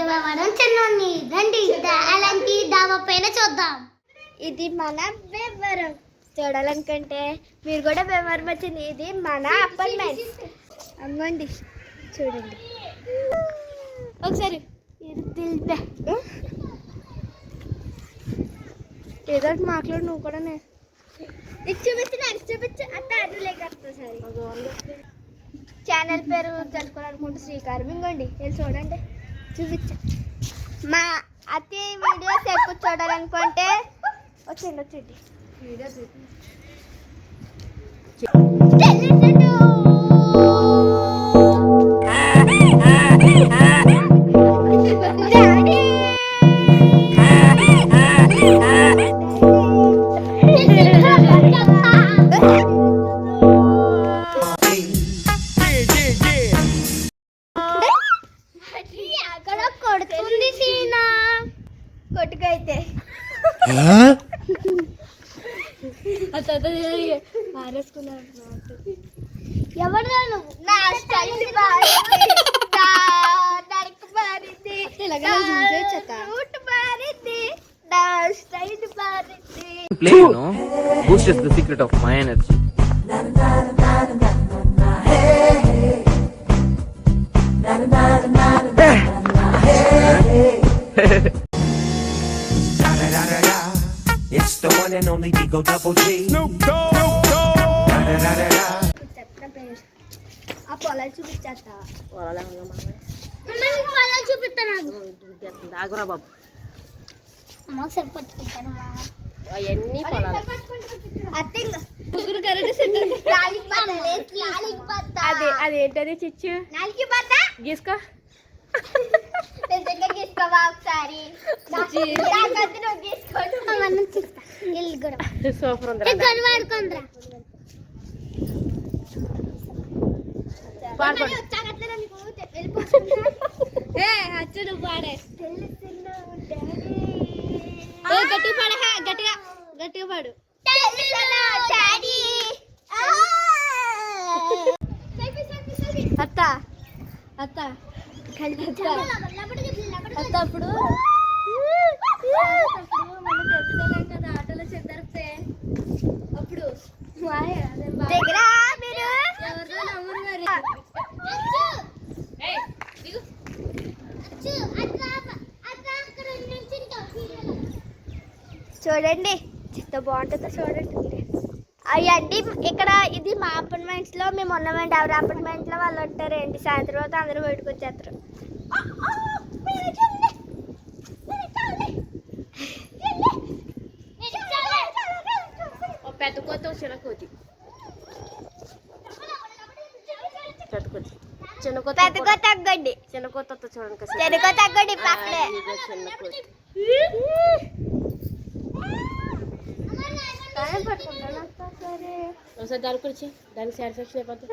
భీమవరం చిన్నోని. రండి అలాంటి దావ పైన చూద్దాం. ఇది మన భీమవరం చూడాలనుకుంటే మీరు కూడా వ్యవహారం వచ్చింది. ఇది మన అపార్ట్మెంట్. అమ్మండి చూడండి. ఒకసారి. ఇది ఏదో మాట్లాడు నువ్వు కూడా నేను చూపించు నాకు చూపించు. అత్త అది లేక ఛానల్ పేరు తెలుసుకోవాలనుకుంటే శ్రీకారం. ఇంకోండి వెళ్ళి చూడండి. చూపించు. మా అతి వీడియోస్ ఎక్కువ చూడాలనుకుంటే వచ్చేయండి వచ్చేయండి. అక్కడ కొట్టుకైతే. ఎవరు నువ్వు? నా స్టైల్ బాగుంది నా నడక మారింది నా రూట్ మారింది నా స్టైల్ మారింది play, you know, boosts the secret of my energy. One and only Digo Double G. Snoop Dogg. చెప్పిన పేరు ఆ పొలాలు చూపించేస్తా పొలాలు చూపిస్తా నాకు బాబు అవన్నీ బత్త అదే అదేంటది చిచ్చు గీసుకో గీసుకోవా ఒకసారి నాకొద్దు సూపర్ అచ్చుడు పాడే. గట్టిగా పాడ గట్టిగా గట్టిగా పాడు. అత్త అత్త. అత్త. అత్త అప్పుడు అప్పుడు దగ్గర మీరు? ఎవరిలో నమ్మరు మరి. చూడండి ఎంత బాగుంటుందో చూడండి అయ్యండి ఇక్కడ ఇది మా అపార్ట్మెంట్స్లో మేము ఉన్నామండి ఎవరి అపార్ట్మెంట్లో వాళ్ళు ఉంటారండి సాయంత్రం అందరూ బయటకు వచ్చేస్తారు. పెద్ద కోత చిన్న కోతి పెద్ద కోతి చిన్న కోత పెద్దగా తగ్గండి చిన్న కోత చూడండి. చెరుకు తగ్గండి పక్కనే. ఇదిగో చిన్న కోతి కాయం పట్టుకుంటాను అక్క, సరే. ఒకసారి దానికి వచ్చి దానికి సాటిస్ఫాక్షన్ అయిపోతుంది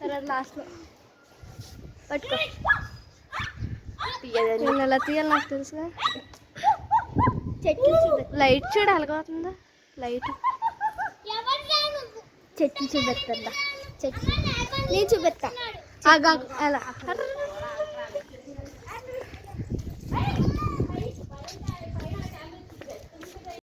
తర్వాత లాస్ట్లో. పట్టుకో. తీయదండి. నేను ఎలా తీయాలి నాకు తెలుసుగా? చెట్లు చూడ లైట్ చూడ ఎలాగవుతుందా లైట్. చెట్లు చూపెత్తా చెట్లు నేను చూపెత్తా అలా.